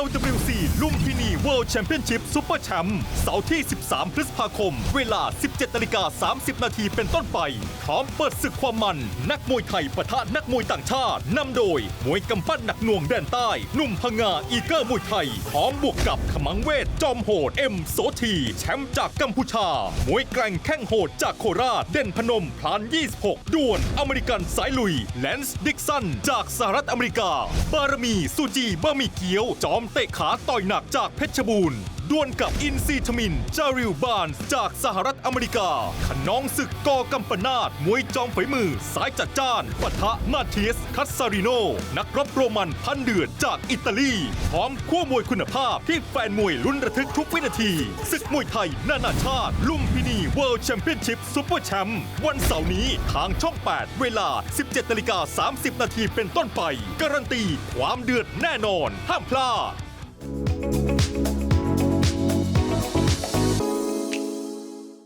LWC ลุมพินี World Championship Super Champ เสาร์ที่ 13 พฤษภาคม เวลา 17นาฬิกา30 นาทีเป็นต้นไป พร้อมเปิดศึกความมัน นักมวยไทยปะทะนักมวยต่างชาตินำโดย มวยกำปั้นหนักหน่วงแดนใต้นุ่มพงาอีเกอร์มวยไทย พร้อมบวกกับขมังเวท จอมโหด เอ็มโสที แชมป์จากกัมพูชา มวยแกร่งแข้งโหดจากโคราช เด่นพนมพลาน 26 ด่วน อเมริกันสายลุย แลนซ์ดิกสัน จากสหรัฐอเมริกา บารมีซูจีบะหมี่เกี๊ยว จอมเตะขาต่อยหนักจากเพชรบูรณ์ ดวลกับอินซีทมิน จาริลบานจากสหรัฐอเมริกา ขนองศึกกอกัมปนาตมวยจอมฝีมือ สายจัดจ้านปะทะมาเทียสคัสซาริโน นักรบโรมันพันเดือดจากอิตาลี พร้อมคู่มวยคุณภาพที่แฟนมวยลุ้นระทึกทุกวินาที ศึกมวยไทย นานาชาติ ลุมพินี World Championship Super Champ วันเสาร์นี้ทางช่อง 8 เวลา 17นาฬิกา30 นาทีเป็นต้นไป การันตีความเดือดแน่นอน ห้ามพลาด